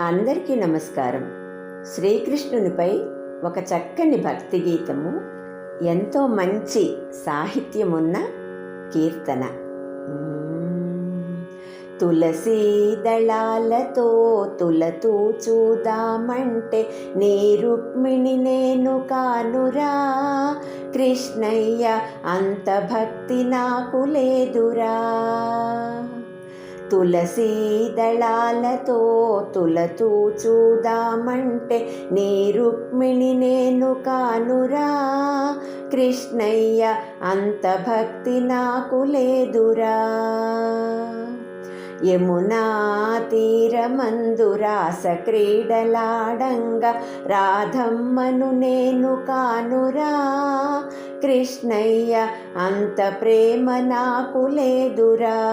అందరికీ నమస్కారం. శ్రీకృష్ణునిపై ఒక చక్కని భక్తి గీతము ఎంతో మంచి సాహిత్యమున్న కీర్తన. తులసీ దళాలతో తులతూ చూదామంటే నీ రుక్మిణి నేను కానురా. కృష్ణయ్య అంత భక్తి నాకు లేదురా. తులసీ దళాలతో తులతూ చూదామంటే నీ రుక్మిణి నేను కానురా. కృష్ణయ్య అంత భక్తి నాకు లేదురా. యమునా తీరమందురాస క్రీడలాడంగా రాధమ్మను నేను కానురా. కృష్ణయ్య అంత ప్రేమ నాకు లేదురా.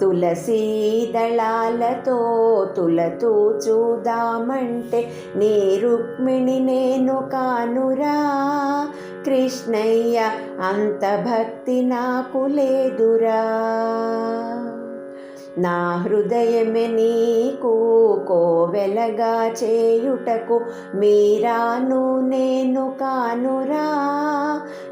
తులసీ దళాలతో తులతూ చూదామంటే నీ రుక్మిణి నేను కానురా. కృష్ణయ్య అంత భక్తి నాకు లేదురా. నా హృదయమే నీకు కోవెలగా చేయుటకు మీరాను నేను కానురా.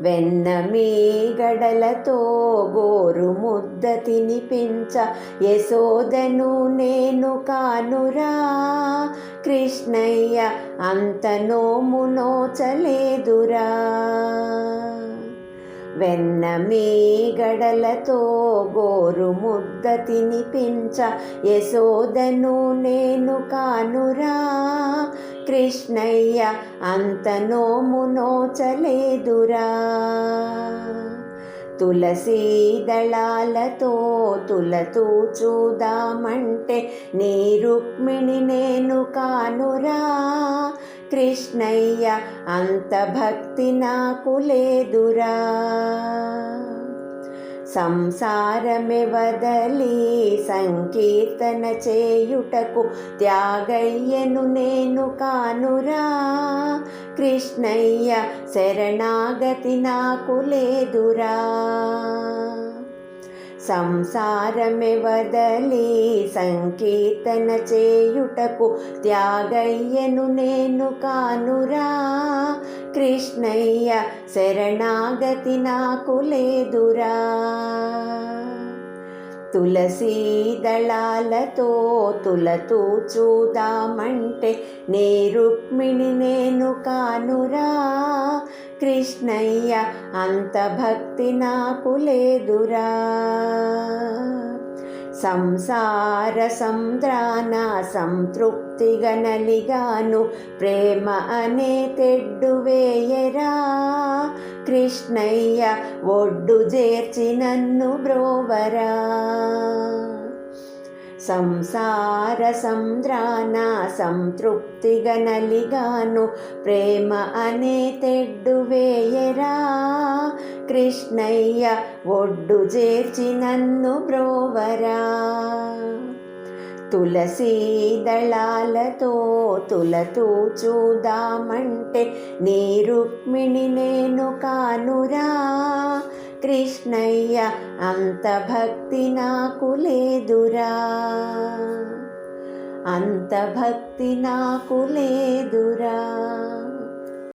వెన్న మీ గడలతో గోరు ముద్ద తినిపించ యశోదను నేను కానురా. కృష్ణయ్య అంత నోము నోచలేదురా. వెన్న మేగడలతో గోరు ముద్ద తినిపించ యశోదను నేను కానురా. కృష్ణయ్య అంత నోము నోచలేదురా. తులసీ దళాలతో తులతూ చూదామంటే నీ రుక్మిణి నేను కానురా. కృష్ణయ్య అంత భక్తి నాకు లేదురా. సంసారమే వదలి సంకీర్తన చేయుటకు త్యాగయ్యను నేను కానురా. కృష్ణయ్య శరణాగతి నాకు లేదురా. సంసారమే వదలి సంకీర్తన చేయుటకు త్యాగయ్యను నేను కానురా. కృష్ణయ్య శరణాగతి నాకు లేదురా. తులసీ దళాలతో తులతూ చూదామంటే నే రుక్మిణి నేను కానురా. కృష్ణయ్య అంత భక్తి నాకు లేదురా. సంసార సంద్రాన సంతృప్తిగా నలిగాను ప్రేమ అనే తెడ్డు వేయరా? కృష్ణయ్య ఒడ్డు చేర్చి నన్ను బ్రోవరా? సంసార సంద్రాన సంతృప్తిగనలిగాను ప్రేమ అనే తెడ్డు వేయరా? కృష్ణయ్య ఒడ్డు చేర్చి నన్ను బ్రోవరా? తులసి దళాలతో తులతూ చూదామంటే నీ రుక్మిణి నేను కానురా. కృష్ణయ్య అంత భక్తి నాకు లేదురా. అంత భక్తి నాకు లేదురా.